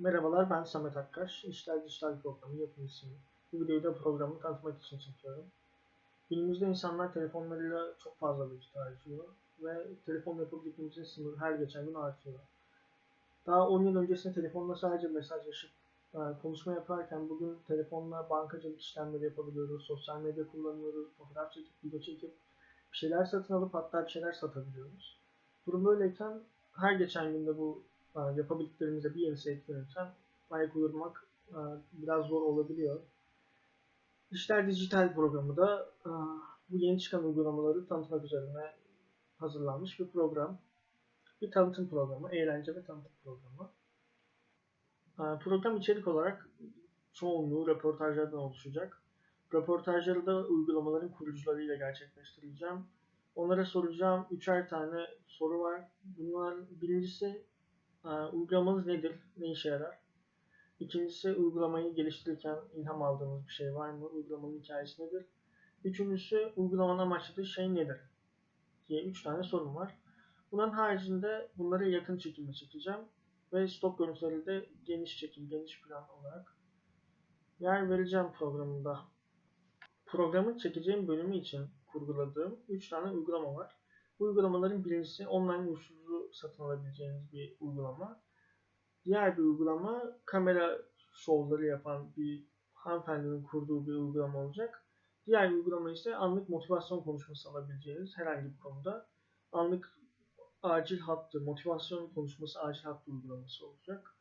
Merhabalar ben Samet Akkaş. İşler Dijital Programı yapımcısıyım. Bu videoyu da programı tanıtmak için çekiyorum. Günümüzde insanlar telefonlarıyla çok fazla vakit harcıyor ve telefon yapabildiğimizin sınırı her geçen gün artıyor. Daha 10 yıl öncesinde telefonla sadece mesajlaşıp e, konuşma yaparken bugün telefonla bankacılık işlemleri yapabiliyoruz, sosyal medya kullanıyoruz, fotoğraf çekip, video çekip bir şeyler satın alıp hatta bir şeyler satabiliyoruz. Durum böyleyken her geçen günde bu yapabildiklerimize bir yenisi eklenirken ayak uydurmak e, biraz zor olabiliyor. İşler Dijital programı da e, bu yeni çıkan uygulamaları tanıtmak üzerine hazırlanmış bir program. Bir tanıtım programı, eğlence ve tanıtım programı. E, Program içerik olarak çoğunluğu röportajlardan oluşacak. Röportajları da uygulamaların kurucularıyla gerçekleştireceğim. Onlara soracağım üçer tane soru var. Bunlar birincisi e, uygulamanız nedir? Ne işe yarar? İkincisi uygulamayı geliştirirken ilham aldığınız bir şey var mı? Uygulamanın hikayesi nedir? Üçüncüsü uygulamanın amaçladığı şey nedir? diye üç tane sorum var. Bunun haricinde bunları yakın çekimle çekeceğim. Ve stok görüntüleri de geniş çekim, geniş plan olarak yer vereceğim programında. Programın çekeceğim bölümü için kurguladığım 3 tane uygulama var. Bu uygulamaların birincisi online uyuşturucu satın alabileceğiniz bir uygulama. Diğer bir uygulama kamera şovları yapan bir hanımefendinin kurduğu bir uygulama olacak. Diğer bir uygulama ise anlık motivasyon konuşması alabileceğiniz herhangi bir konuda anlık acil hattı, motivasyon konuşması acil hattı uygulaması olacak.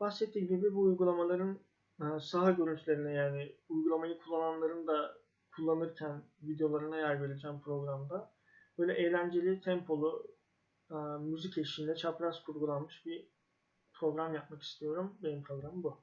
Bahsettiğim gibi bu uygulamaların e, saha görüntülerine yani uygulamayı kullananların da kullanırken videolarına yer vereceğim programda. Böyle eğlenceli, tempolu, e, müzik eşliğinde çapraz kurgulanmış bir program yapmak istiyorum. Benim programım bu.